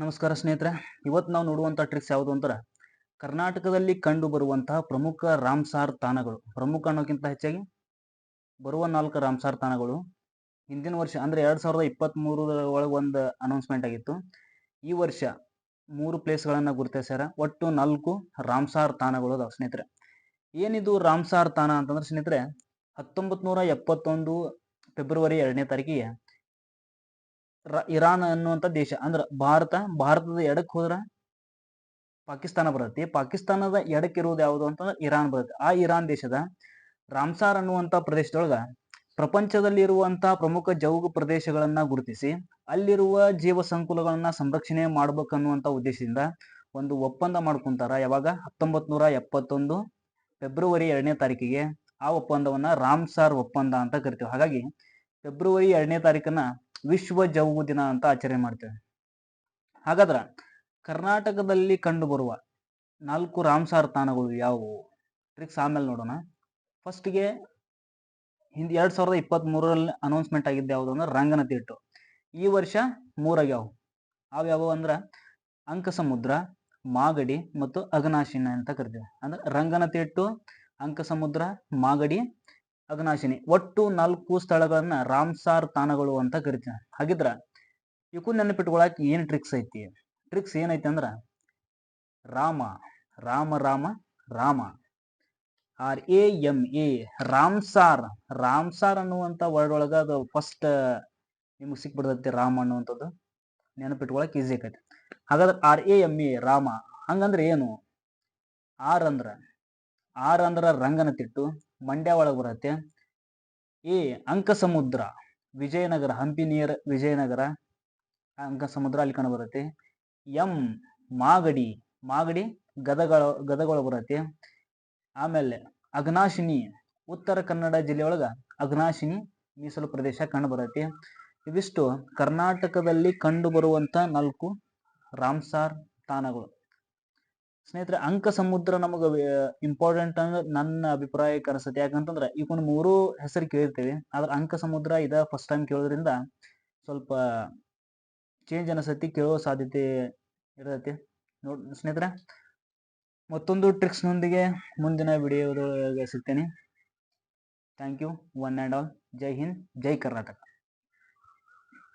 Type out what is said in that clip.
ನಮಸ್ಕಾರ ಸ್ನೇಹಿತರೆ. ಇವತ್ತು ನಾವು ನೋಡುವಂಥ ಟ್ರಿಕ್ಸ್ ಯಾವುದು ಅಂತಾರೆ ಕರ್ನಾಟಕದಲ್ಲಿ ಕಂಡು ಬರುವಂತಹ ಪ್ರಮುಖ ರಾಮ್ಸಾರ್ ತಾಣಗಳು. ಪ್ರಮುಖ ಅನ್ನೋಕ್ಕಿಂತ ಹೆಚ್ಚಾಗಿ ಬರುವ ನಾಲ್ಕು ರಾಮ್ಸಾರ್ ತಾಣಗಳು. ಹಿಂದಿನ ವರ್ಷ ಅಂದರೆ ಎರಡು ಸಾವಿರದ ಇಪ್ಪತ್ತ್ಮೂರರ ಒಳಗೆ ಒಂದು ಅನೌನ್ಸ್ಮೆಂಟ್ ಆಗಿತ್ತು. ಈ ವರ್ಷ ಮೂರು ಪ್ಲೇಸ್ಗಳನ್ನು ಗುರುತಿಸ್ಯಾರ. ಒಟ್ಟು ನಾಲ್ಕು ರಾಮ್ಸಾರ್ ತಾಣಗಳು ಅದಾವೆ ಸ್ನೇಹಿತರೆ. ಏನಿದು ರಾಮ್ಸಾರ್ ತಾಣ ಅಂತಂದ್ರೆ ಸ್ನೇಹಿತರೆ ಹತ್ತೊಂಬತ್ತು ನೂರ ಎಪ್ಪತ್ತೊಂದು ಫೆಬ್ರವರಿ ಎರಡನೇ ತಾರೀಕಿಗೆ ಇರಾನ್ ಅನ್ನುವಂಥ ದೇಶ. ಅಂದ್ರೆ ಭಾರತ, ಭಾರತದ ಎಡಕ್ ಹೋದ್ರ ಪಾಕಿಸ್ತಾನ ಬರುತ್ತೆ. ಪಾಕಿಸ್ತಾನದ ಎಡಕ್ಕೆ ಇರುವುದು ಯಾವುದು ಅಂತಂದ್ರೆ ಇರಾನ್ ಬರುತ್ತೆ. ಆ ಇರಾನ್ ದೇಶದ ರಾಮ್ಸಾರ್ ಅನ್ನುವಂಥ ಪ್ರದೇಶದೊಳಗ ಪ್ರಪಂಚದಲ್ಲಿ ಇರುವಂತಹ ಪ್ರಮುಖ ಜೌಗು ಪ್ರದೇಶಗಳನ್ನ ಗುರುತಿಸಿ, ಅಲ್ಲಿರುವ ಜೀವ ಸಂಕುಲಗಳನ್ನ ಸಂರಕ್ಷಣೆ ಮಾಡ್ಬೇಕನ್ನುವಂತ ಉದ್ದೇಶದಿಂದ ಒಂದು ಒಪ್ಪಂದ ಮಾಡ್ಕೊಂತಾರ. ಯಾವಾಗ? ಹತ್ತೊಂಬತ್ ನೂರ ಎಪ್ಪತ್ತೊಂದು ಫೆಬ್ರವರಿ ಎರಡನೇ ತಾರೀಕಿಗೆ ಆ ಒಪ್ಪಂದವನ್ನ ರಾಮ್ಸಾರ್ ಒಪ್ಪಂದ ಅಂತ ಕರಿತೀವಿ. ಹಾಗಾಗಿ, ಫೆಬ್ರವರಿ ಎರಡನೇ ತಾರೀಕನ್ನ ವಿಶ್ವ ಜವು ದಿನ ಅಂತ ಆಚರಣೆ ಮಾಡ್ತೇವೆ. ಹಾಗಾದ್ರೆ ಕರ್ನಾಟಕದಲ್ಲಿ ಕಂಡುಬರುವ ನಾಲ್ಕು ರಾಮ್ಸಾರ್ ತಾಣಗಳು ಯಾವುವು? ಟ್ರಿಕ್ಸ್ ಆಮೇಲೆ ನೋಡೋಣ. ಫಸ್ಟ್ಗೆ ಹಿಂದೆ ಎರಡು ಸಾವಿರದ ಇಪ್ಪತ್ತ್ ಮೂರರಲ್ಲಿ ಅನೌನ್ಸ್ಮೆಂಟ್ ಆಗಿದ್ದು ಯಾವುದು ಅಂದ್ರೆ ರಂಗನ ರಂಗನತಿಟ್ಟು ಈ ವರ್ಷ ಮೂರಾಗ್ಯಾವು ಅವು ಅಂಕ ಸಮುದ್ರ ಮಾಗಡಿ ಮತ್ತು ಅಗನಾಶಿನ ಅಂತ ಕರಿತೀವಿ. ಅಂದ್ರೆ ರಂಗನ ತೀಟು ಅಂಕ ಅಂಕಸಮುದ್ರ, ಮಾಗಡಿ ಅಗನಾಶಿನಿ. ಒಟ್ಟು ನಾಲ್ಕು ಸ್ಥಳಗಳನ್ನ ರಾಮ್ಸಾರ್ ತಾಣಗಳು ಅಂತ ಕರಿತೀವಿ ಹಾಗಿದ್ರ ಇವಕ್ಕೂ ನೆನಪಿಟ್ಕೊಳಕ್ ಏನ್ ಟ್ರಿಕ್ಸ್ ಐತಿ? ಟ್ರಿಕ್ಸ್ ಏನೈತಿ ಅಂದ್ರ Rama Rama Rama Rama. R A M A Ramsar Ramsar ಅನ್ನುವಂಥ ವರ್ಡ್ ಒಳಗ ಅದು ಫಸ್ಟ್ ನಿಮ್ಗೆ ಸಿಕ್ಬಿಡ್ತೈತಿ ರಾಮ ಅನ್ನುವಂಥದ್ದು. ನೆನಪಿಟ್ಕೊಳಕ್ ಈಸಿ ಆಕೈತಿ ಹಾಗಾದ್ರೆ R A M A Rama. ಹಂಗಂದ್ರೆ ಏನು? ಆರ್ ಅಂದ್ರ ಆರ್ ಅಂದ್ರ ರಂಗನತಿಟ್ಟು ಮಂಡ್ಯ ಒಳಗೆ ಬರುತ್ತೆ. ಎ ಅಂಕಸಮುದ್ರ, ವಿಜಯನಗರ ಹಂಪಿ ನಿಯರ್ ವಿಜಯನಗರ ಅಂಕಸಮುದ್ರ ಅಲ್ಲಿ ಕಂಡು ಬರುತ್ತೆ. ಎಂ ಮಾಗಡಿ ಮಾಗಡಿ ಗದಗಳ ಗದಗೊಳ ಬರುತ್ತೆ. ಆಮೇಲೆ ಅಗ್ನಾಶಿನಿ, ಉತ್ತರ ಕನ್ನಡ ಜಿಲ್ಲೆಯೊಳಗ ಅಗ್ನಾಶಿನಿ ಮೀಸಲು ಪ್ರದೇಶ ಕಂಡು ಬರುತ್ತೆ. ಇವಿಷ್ಟು ಕರ್ನಾಟಕದಲ್ಲಿ ಕಂಡು ಬರುವಂತ ನಾಲ್ಕು ರಾಮ್ಸಾರ್ ತಾಣಗಳು. ಸ್ನೇಹಿತರೆ, ಅಂಕ ಸಮುದ್ರ ನಮಗೆ ಇಂಪಾರ್ಟೆಂಟ್ ಅಂದ್ರೆ ನನ್ನ ಅಭಿಪ್ರಾಯಕ್ಕೆ ಯಾಕಂತಂದ್ರ ಯಾಕಂತಂದ್ರೆ ಒಂದು ಮೂರು ಹೆಸರು ಕೇಳಿರ್ತೀವಿ, ಆದ್ರೆ ಅಂಕ ಸಮುದ್ರ ಇದ ಫಸ್ಟ್ ಟೈಮ್ ಕೇಳೋದ್ರಿಂದ ಸ್ವಲ್ಪ ಚೇಂಜ್ ಅನಿಸತಿ ಕೇಳೋ ಸಾಧ್ಯತೆ ಇರತೈತಿ. ನೋಡ್, ಸ್ನೇಹಿತರೆ, ಮತ್ತೊಂದು ಟ್ರಿಕ್ಸ್ನೊಂದಿಗೆ ಮುಂದಿನ ವಿಡಿಯೋದೊಳಗೆ ಸಿಗ್ತೇನೆ. Thank you one and all Jai Hind, Jai Karnataka.